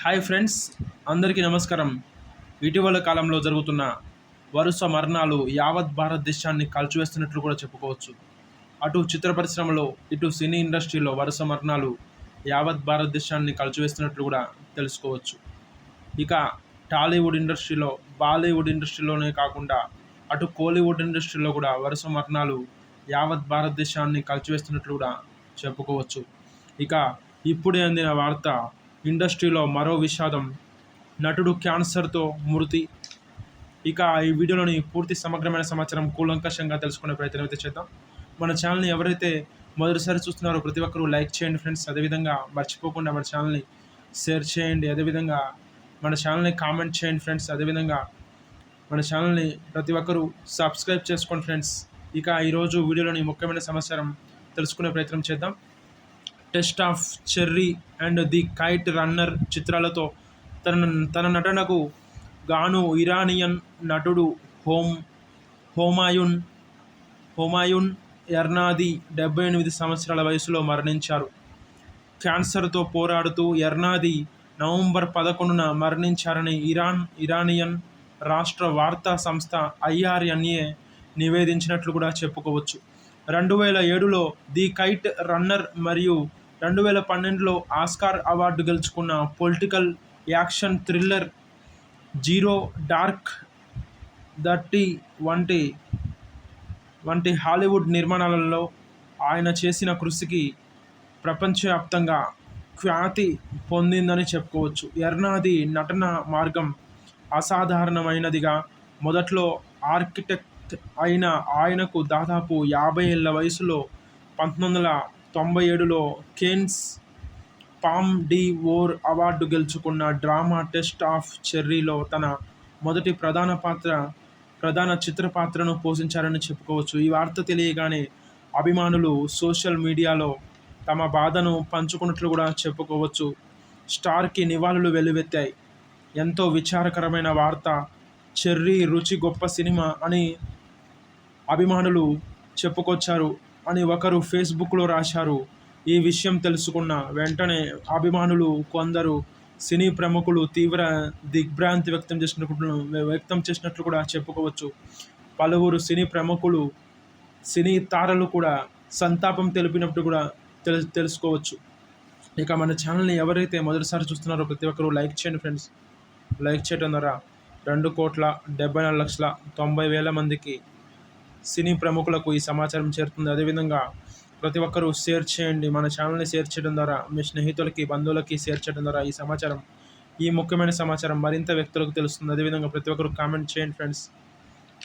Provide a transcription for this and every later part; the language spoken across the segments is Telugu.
హాయ్ ఫ్రెండ్స్ అందరికీ నమస్కారం. ఇటీవల కాలంలో జరుగుతున్న వరుస మరణాలు యావత్ భారతదేశాన్ని కాల్చివేస్తున్నట్లు కూడా చెప్పుకోవచ్చు. అటు చిత్ర పరిశ్రమలో ఇటు సినీ ఇండస్ట్రీలో వరుస మరణాలు యావత్ భారతదేశాన్ని కాల్చివేస్తున్నట్లు కూడా తెలుసుకోవచ్చు. ఇక టాలీవుడ్ ఇండస్ట్రీలో బాలీవుడ్ ఇండస్ట్రీలోనే కాకుండా అటు కోలీవుడ్ ఇండస్ట్రీలో కూడా వరుస మరణాలు యావత్ భారతదేశాన్ని కలిచివేస్తున్నట్లు కూడా చెప్పుకోవచ్చు. ఇక ఇప్పుడే అందిన వార్త ఇండస్ట్రీలో మరో విషాదం. నటుడు క్యాన్సర్తో మృతి. ఇక ఈ వీడియోలోని పూర్తి సమగ్రమైన సమాచారం కూలంకషంగా తెలుసుకునే ప్రయత్నం అయితే చేద్దాం. మన ఛానల్ని ఎవరైతే మొదటిసారి చూస్తున్నారో ప్రతి ఒక్కరూ లైక్ చేయండి ఫ్రెండ్స్. అదేవిధంగా మర్చిపోకుండా మన ఛానల్ని షేర్ చేయండి. అదేవిధంగా మన ఛానల్ని కామెంట్ చేయండి ఫ్రెండ్స్. అదేవిధంగా మన ఛానల్ని ప్రతి ఒక్కరూ సబ్స్క్రైబ్ చేసుకోండి ఫ్రెండ్స్. ఇక ఈరోజు వీడియోలోని ముఖ్యమైన సమాచారం తెలుసుకునే ప్రయత్నం చేద్దాం. Taste of Cherry and The Kite Runner చిత్రాలతో తన తన నటనకు గాను ఇరానియన్ నటుడు హోమ్ హోమాయున్ హోమాయున్ ఎర్నాది డెబ్బై ఎనిమిది సంవత్సరాల వయసులో మరణించారు. క్యాన్సర్తో పోరాడుతూ ఎర్నాది నవంబర్ పదకొండున మరణించారని ఇరాన్ ఇరానియన్ రాష్ట్ర వార్తా సంస్థ ఐఆర్ఎన్ఏ నివేదించినట్లు కూడా చెప్పుకోవచ్చు. రెండు వేల ఏడులో ది కైట్ రన్నర్ మరియు రెండు వేల పన్నెండులో ఆస్కార్ అవార్డు గెలుచుకున్న political action thriller Zero Dark Thirty వంటి వంటి హాలీవుడ్ నిర్మాణాలలో ఆయన చేసిన కృషికి ప్రపంచవ్యాప్తంగా ఖ్యాతి పొందిందని చెప్పుకోవచ్చు. ఎర్నాది నటన మార్గం అసాధారణమైనదిగా మొదట్లో ఆర్కిటెక్ట్ అయిన ఆయనకు దాదాపు యాభై ఏళ్ళ వయసులో పంతొమ్మిది వందల తొంభై ఏడులో Cannes Palme d'Or award గెలుచుకున్న డ్రామా టెస్ట్ ఆఫ్ చెర్రీలో తన మొదటి ప్రధాన పాత్ర ప్రధాన చిత్ర పాత్రను పోషించారని చెప్పుకోవచ్చు. ఈ వార్త తెలియగానే అభిమానులు సోషల్ మీడియాలో తమ బాధను పంచుకున్నట్లు కూడా చెప్పుకోవచ్చు. స్టార్కి నివాళులు వెల్లువెత్తాయి. ఎంతో విచారకరమైన వార్త చెర్రీ రుచి గొప్ప సినిమా అని అభిమానులు చెప్పుకొచ్చారు అని ఒకరు ఫేస్బుక్లో రాశారు. ఈ విషయం తెలుసుకున్న వెంటనే అభిమానులు కొందరు సినీ ప్రముఖులు తీవ్ర దిగ్భ్రాంతి వ్యక్తం చేసినట్లు వ్యక్తం చేసినట్లు కూడా చెప్పుకోవచ్చు. పలువురు సినీ ప్రముఖులు సినీ తారలు కూడా సంతాపం తెలిపినట్టు కూడా తెలు తెలుసుకోవచ్చు. ఇక మన ఛానల్ని ఎవరైతే మొదటిసారి చూస్తున్నారో ప్రతి ఒక్కరూ లైక్ చేయండి ఫ్రెండ్స్. లైక్ చేయడం ద్వారా రెండు కోట్ల డెబ్బై నాలుగు లక్షల తొంభై వేల మందికి సినీ ప్రముఖులకు ఈ సమాచారం చేరుతుంది. అదేవిధంగా ప్రతి ఒక్కరూ షేర్ చేయండి. మన ఛానల్ని షేర్ చేయడం ద్వారా మీ స్నేహితులకి బంధువులకి షేర్ చేయడం ద్వారా ఈ సమాచారం ఈ ముఖ్యమైన సమాచారం మరింత వ్యక్తులకు తెలుస్తుంది. అదేవిధంగా ప్రతి ఒక్కరు కామెంట్ చేయండి ఫ్రెండ్స్.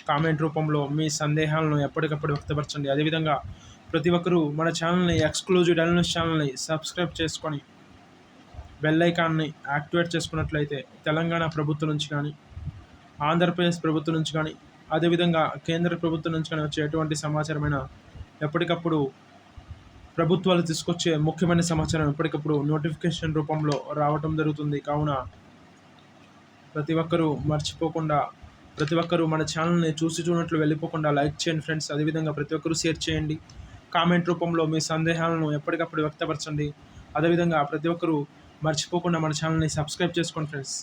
కామెంట్ రూపంలో మీ సందేహాలను ఎప్పటికప్పుడు వ్యక్తపరచండి. అదేవిధంగా ప్రతి ఒక్కరూ మన ఛానల్ని ఎక్స్క్లూజివ్ డైనస్ ఛానల్ని సబ్స్క్రైబ్ చేసుకొని బెల్ ఐకాన్ని యాక్టివేట్ చేసుకున్నట్లయితే తెలంగాణ ప్రభుత్వం నుంచి కానీ ఆంధ్రప్రదేశ్ ప్రభుత్వం నుంచి కానీ అదేవిధంగా కేంద్ర ప్రభుత్వం నుంచి కానీ వచ్చే ఎటువంటి సమాచారమైన ఎప్పటికప్పుడు ప్రభుత్వాలు తీసుకొచ్చే ముఖ్యమైన సమాచారం ఎప్పటికప్పుడు నోటిఫికేషన్ రూపంలో రావటం జరుగుతుంది. కావున ప్రతి ఒక్కరూ మర్చిపోకుండా ప్రతి ఒక్కరూ మన ఛానల్ని చూసి చూడనట్లు వెళ్ళిపోకుండా లైక్ చేయండి ఫ్రెండ్స్. అదేవిధంగా ప్రతి ఒక్కరూ షేర్ చేయండి. కామెంట్ రూపంలో మీ సందేహాలను ఎప్పటికప్పుడు వ్యక్తపరచండి. అదేవిధంగా ప్రతి ఒక్కరూ మర్చిపోకుండా మన ఛానల్ని సబ్స్క్రైబ్ చేసుకోండి ఫ్రెండ్స్.